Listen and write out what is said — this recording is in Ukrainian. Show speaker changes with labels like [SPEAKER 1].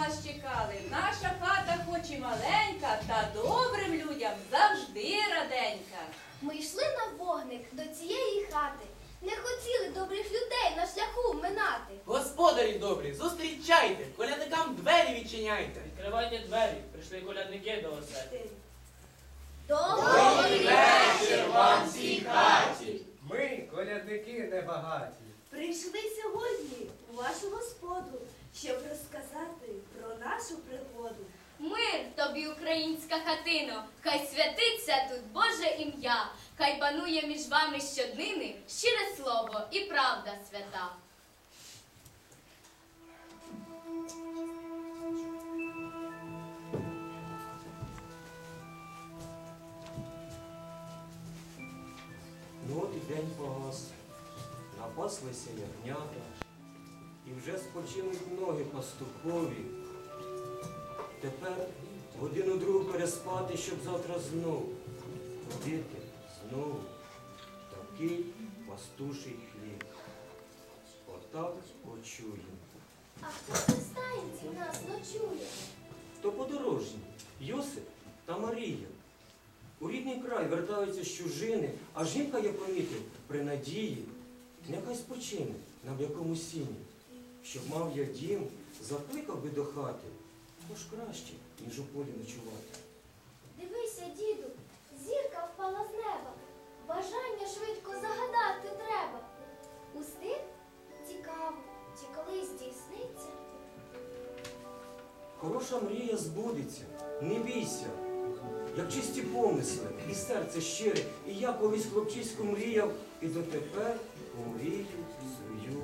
[SPEAKER 1] вас чекали. Наша хата хоч і маленька, та добрим людям завжди раденька.
[SPEAKER 2] Ми йшли на вогник до цієї хати. Не хотіли добрих людей на шляху минати.
[SPEAKER 3] Господарі добрі, зустрічайте, колядникам двері відчиняйте.
[SPEAKER 4] Відкривайте двері, прийшли колядники до оселі.
[SPEAKER 2] Добрий
[SPEAKER 3] вечір вам всій хаті.
[SPEAKER 5] Ми, колядники небагаті.
[SPEAKER 6] Прийшли сьогодні у вашу господу, щоб розказати про нашу пригоду.
[SPEAKER 2] Мир тобі, українська хатино, хай святиться тут Боже ім'я, хай панує між вами щоднини щире слово і правда свята.
[SPEAKER 7] Ну от і день погас, напаслися ягнята, і вже спочинуть ноги пастухові. Тепер годину другу переспати, щоб завтра знов ходити знову. Такий пастуший хліб. Отак почуємо.
[SPEAKER 2] А хто в стаєнці нас ночує?
[SPEAKER 7] То подорожні Йосип та Марія. У рідний край вертаються з чужини, а жінка, я помітив, при надії, нехай спочине на м'якому сіні. Щоб мав я дім, закликав би до хати, то ж краще, ніж у полі ночувати.
[SPEAKER 2] Дивися, діду, зірка впала з неба. Бажання швидко загадати треба. Устиг? Цікаво, чи колись здійсниться?
[SPEAKER 7] Хороша мрія збудеться, не бійся. Як чисті помисли, і серце щире, і я колись хлопчиську мріяв, і дотепер у мрію свою